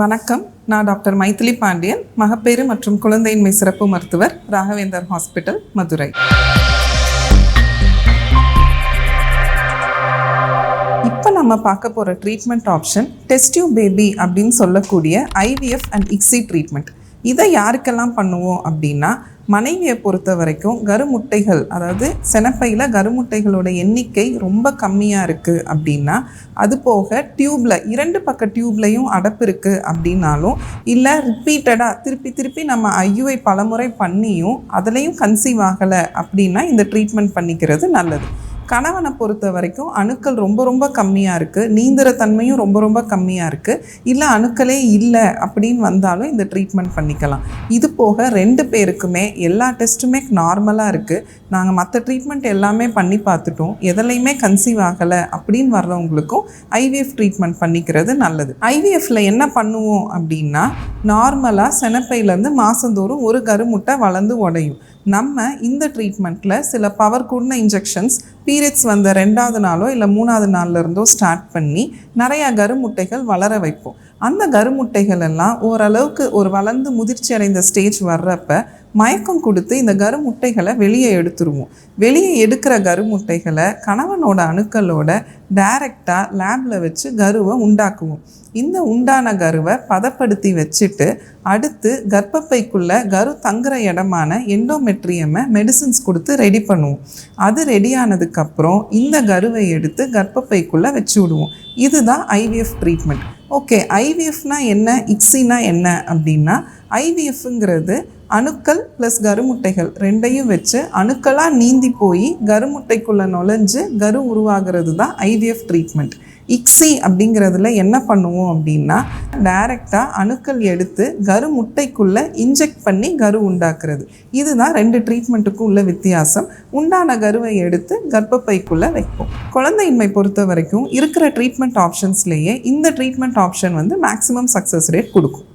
வணக்கம். நான் டாக்டர் மைத்திலி பாண்டியன் மகப்பேறு மற்றும் குழந்தையின்மை சிறப்பு மருத்துவர் ராகவேந்தர் ஹாஸ்பிட்டல் மதுரை. இப்போ நம்ம பார்க்க போகிற ட்ரீட்மெண்ட் ஆப்ஷன் டெஸ்டியூ பேபி அப்படின்னு சொல்லக்கூடிய ஐவிஎஃப் அண்ட் இக்ஸி ட்ரீட்மெண்ட் இதை யாருக்கெல்லாம் பண்ணுவோம் அப்படின்னா மனைவியை பொறுத்த வரைக்கும் கருமுட்டைகள் அதாவது செனப்பையில் கருமுட்டைகளோட எண்ணிக்கை ரொம்ப கம்மியாக இருக்குது அப்படின்னா அது போக டியூப்பில் இரண்டு பக்க டியூப்லையும் அடப்பு இருக்குது அப்படின்னாலும் இல்லை ரிப்பீட்டடாக திருப்பி திருப்பி நம்ம ஐயுவை பலமுறை பண்ணியும் அதுலேயும் கன்சீவ் ஆகலை அப்படின்னா இந்த ட்ரீட்மெண்ட் பண்ணிக்கிறது நல்லது. கணவனை பொறுத்த வரைக்கும் அணுக்கள் ரொம்ப ரொம்ப கம்மியாக இருக்குது நீந்திர தன்மையும் ரொம்ப ரொம்ப கம்மியாக இருக்குது இல்லை அணுக்களே இல்லை அப்படின்னு வந்தாலும் இந்த ட்ரீட்மெண்ட் பண்ணிக்கலாம். இது போக ரெண்டு பேருக்குமே எல்லா டெஸ்ட்டுமே நார்மலாக இருக்குது நாங்கள் மற்ற ட்ரீட்மெண்ட் எல்லாமே பண்ணி பார்த்துட்டோம். எதுலையுமே கன்சீவ் ஆகலை அப்படின்னு வர்றவங்களுக்கும் ஐவிஎஃப் ட்ரீட்மெண்ட் பண்ணிக்கிறது நல்லது. ஐவிஎஃப்ல என்ன பண்ணுவோம் அப்படின்னா நார்மலாக செனப்பையிலேருந்து மாதந்தோறும் ஒரு கருமுட்டை வளர்ந்து உடையும். நம்ம இந்த ட்ரீட்மெண்ட்டில் சில பவர் கூடின இன்ஜெக்ஷன்ஸ் பீரியட்ஸ் வந்த ரெண்டாவது நாளோ இல்லை மூணாவது நாள்லேருந்தோ ஸ்டார்ட் பண்ணி நிறையா கருமுட்டைகள் வளர வைப்போம். அந்த கருமுட்டைகள் எல்லாம் ஓரளவுக்கு ஒரு வளர்ந்து முதிர்ச்சி அடைந்த ஸ்டேஜ் வர்றப்ப மயக்கம் கொடுத்து இந்த கருமுட்டைகளை வெளியே எடுத்துருவோம். வெளியே எடுக்கிற கருமுட்டைகளை கணவனோட அணுக்களோட டைரெக்டாக லேபில் வச்சு கருவை உண்டாக்குவோம். இந்த உண்டான கருவை பதப்படுத்தி வச்சுட்டு அடுத்து கர்ப்பப்பைக்குள்ள கரு தங்குற இடமான எண்டோமெட்ரியமை மெடிசின்ஸ் கொடுத்து ரெடி பண்ணுவோம். அது ரெடி ஆனதுக்கப்புறம் இந்த கருவை எடுத்து கர்ப்பப்பைக்குள்ளே வச்சு விடுவோம். இதுதான் ஐவிஎஃப் ட்ரீட்மெண்ட். ஓகே ஐவிஎஃப்னா என்ன? இக்ஸினா என்ன அப்படின்னா ஐவிஎஃப்ங்கிறது அணுக்கள் ப்ளஸ் கருமுட்டைகள் ரெண்டையும் வச்சு அணுக்களாக நீந்தி போய் கருமுட்டைக்குள்ளே நுழைஞ்சு கரு உருவாகிறது தான் ஐவிஎஃப் ட்ரீட்மெண்ட் இக்ஸி அப்படிங்கிறதுல என்ன பண்ணுவோம் அப்படின்னா டைரெக்டாக அணுக்கள் எடுத்து கரு முட்டைக்குள்ளே இன்ஜெக்ட் பண்ணி கரு உண்டாக்குறது. இதுதான் ரெண்டு ட்ரீட்மெண்ட்டுக்கும் உள்ள வித்தியாசம். உண்டான கருவை எடுத்து கர்ப்பப்பைக்குள்ளே வைப்போம். குழந்தையின்மை பொறுத்த வரைக்கும் இருக்கிற ட்ரீட்மெண்ட் ஆப்ஷன்ஸ்லேயே இந்த ட்ரீட்மெண்ட் ஆப்ஷன் வந்து மேக்ஸிமம் சக்ஸஸ் ரேட் கொடுக்கும்.